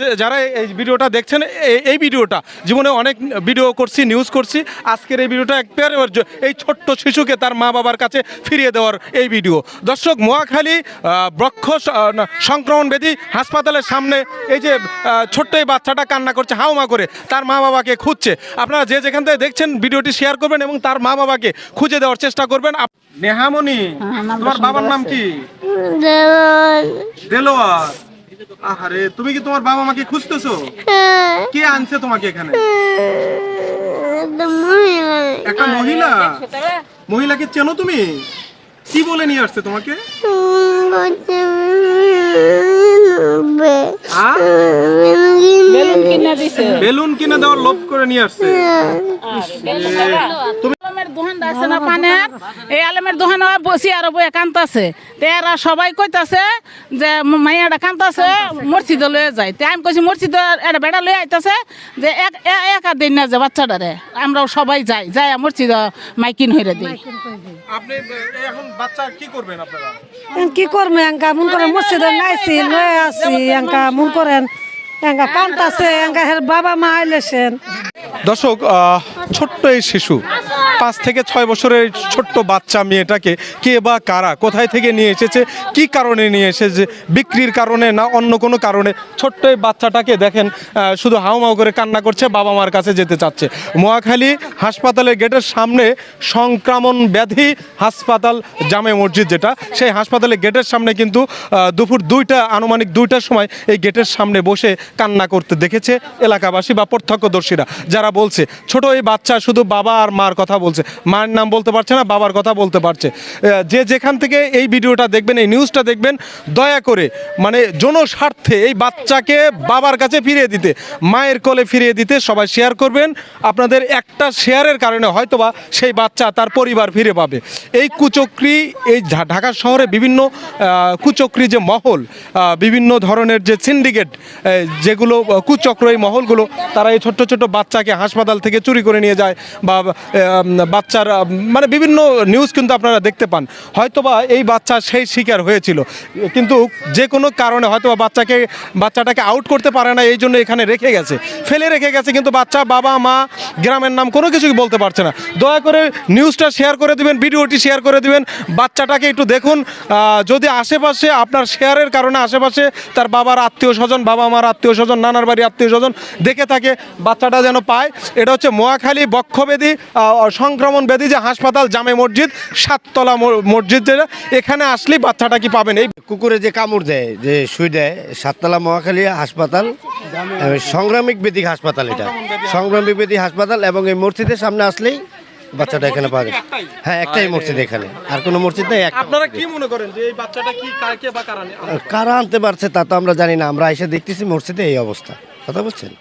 যে- যারা এই ভিডিওটা দেখছেন এই- এই ভিডিওটা জীবনে অনেক ভিডিও করছি নিউজ করছি আজকের এই ভিডিওটা একবারে এই ছোট্ট শিশুকে তার মা বাবার কাছে ফিরিয়ে দেওয়ার এই ভিডিও। দর্শক মোয়াখালী না, সংক্রমণ ব্যাধি হাসপাতালের সামনে এই যে ছোট্ট এই বাচ্চাটা কান্না করছে হাউমা করে তার মা বাবাকে খুঁজছে। আপনারা যে যেখান থেকে দেখছেন ভিডিওটি শেয়ার করবেন এবং তার মা বাবাকে খুঁজে দেওয়ার চেষ্টা করবেন। আপ- নেহামণি তোমার বাবার নাম কি? দেলোয়ার। আহারে তুমি কি তোমার বাবা মাকে খুঁজতেছো? কে আনছে তোমাকে এখানে? একটা মহিলা? মহিলাকে চেনো তুমি? কি বলে নিয়ে আসছে তোমাকে? বেলুন কিনে দেওয়ার লোভ করে নিয়ে আসছে। তুমি আছে না পানের এই আলমের দোকানে বসি আর বই কান্ত আছে। তে এরা সবাই কইতাছে যে মাইয়াটা কান্ত আছে মসজিদে লয়ে যায়। তে আমি কইছি মসজিদ এটা বেড়া লয়ে আইতাছে যে এক এ- একা দিন না যে বাচ্চাটারে। আমরাও সবাই যাই যাই মসজিদ মাইকিন হইরে দিই। আপনি এখন বাচ্চা কি করবেন আপনারা? কি করবে এঙ্কা মন করেন মসজিদে নাইছি লয়ে আসি এঙ্কা মন করেন। এঙ্কা কান্তাছে এঙ্কা হের বাবা মা আইলেছেন। দর্শক ছোট্ট এই শিশু, পাঁচ থেকে ছয় বছরের ছোট্ট বাচ্চা মেয়েটাকে কে বা কারা কোথায় থেকে নিয়ে এসেছে, কি কারণে নিয়ে এসেছে, বিক্রির কারণে না অন্য কোনো কারণে? ছোট্ট এই বাচ্চাটাকে দেখেন শুধু হাউমাউ করে কান্না করছে, বাবা মার কাছে যেতে চাচ্ছে। মোয়াখালী হাসপাতালের গেটের সামনে সংক্রামণ ব্যাধি হাসপাতাল জামে মসজিদ যেটা, সেই হাসপাতালের গেটের সামনে কিন্তু দুপুর দুইটা, আনুমানিক দুইটার সময় এই গেটের সামনে বসে কান্না করতে দেখেছে এলাকাবাসী বা প্রত্যক্ষদর্শীরা। যারা বলছে, ছোট এই বাচ্চা শুধু বাবা আর মার কথা বলছে, মায়ের নাম বলতে পারছে না, বাবার কথা বলতে পারছে। যে যেখান থেকে এই ভিডিওটা দেখবেন, এই নিউজটা দেখবেন, দয়া করে মানে জনস্বার্থে এই বাচ্চাকে বাবার কাছে ফিরিয়ে দিতে, মায়ের কোলে ফিরিয়ে দিতে সবাই শেয়ার করবেন। আপনাদের একটা শেয়ারের কারণে হয়তোবা সেই বাচ্চা তার পরিবার ফিরে পাবে। এই কুচক্রি, এই ঢাকা শহরে বিভিন্ন কুচক্রি যে মহল বিভিন্ন ধরনের যে সিন্ডিকেট যেগুলো, কুচক্র এই মহলগুলো, তারা এই ছোট্ট ছোট্ট বাচ্চাকে হাসপাতাল থেকে চুরি করে নিয়ে যায় বা বাচ্চার মানে বিভিন্ন নিউজ কিন্তু আপনারা দেখতে পান। হয়তোবা এই বাচ্চা সেই শিকার হয়েছিল। কিন্তু যে কোনো কারণে হয়তোবা বাচ্চাকে, বাচ্চাটাকে আউট করতে পারে না, এই জন্য এখানে রেখে গেছে। ফেলে রেখে গেছে, কিন্তু বাচ্চা বাবা, মা, গ্রামের নাম কোনো কিছুই বলতে পারছে না। দয়া করে নিউজটা শেয়ার করে দিবেন ভিডিওটি শেয়ার করে দিবেন। বাচ্চাটাকে একটু দেখুন। যদি আশেপাশে আপনার শেয়ারের কারণে আশেপাশে তার বাবার আত্মীয় স্বজন বাবা মার আত্মীয় স্বজন নানার বাড়ি আত্মীয় স্বজন দেখে থাকে, বাচ্চাটা যেন পায় এটা হচ্ছে মোয়াখালী বক্ষবেদী সংক্রমণ বেদী যে হাসপাতাল জামে মসজিদ সাততলা মসজিদ যেটা এখানে আসলেই বাচ্চাটা কি পাবেন? এই কুকুরে যে কামড় দেয় যে সুই দেয় সাততলা মহাখালী হাসপাতাল সংগ্রামিক বেদিক হাসপাতাল এটা। সংগ্রামিক বেদিক হাসপাতাল এবং এই মসজিদের সামনে আসলেই বাচ্চাটা এখানে পাওয়া যায়। হ্যাঁ একটাই মসজিদ এখানে। আর কোনো মসজিদ নেই আপনারা কি মনে করেন যে এই বাচ্চাটা কি কাকে বা কারা আনতে পারছে তা তো আমরা জানি না আমরা এসে দেখতেছি মসজিদে এই অবস্থা। কথা বলছেন?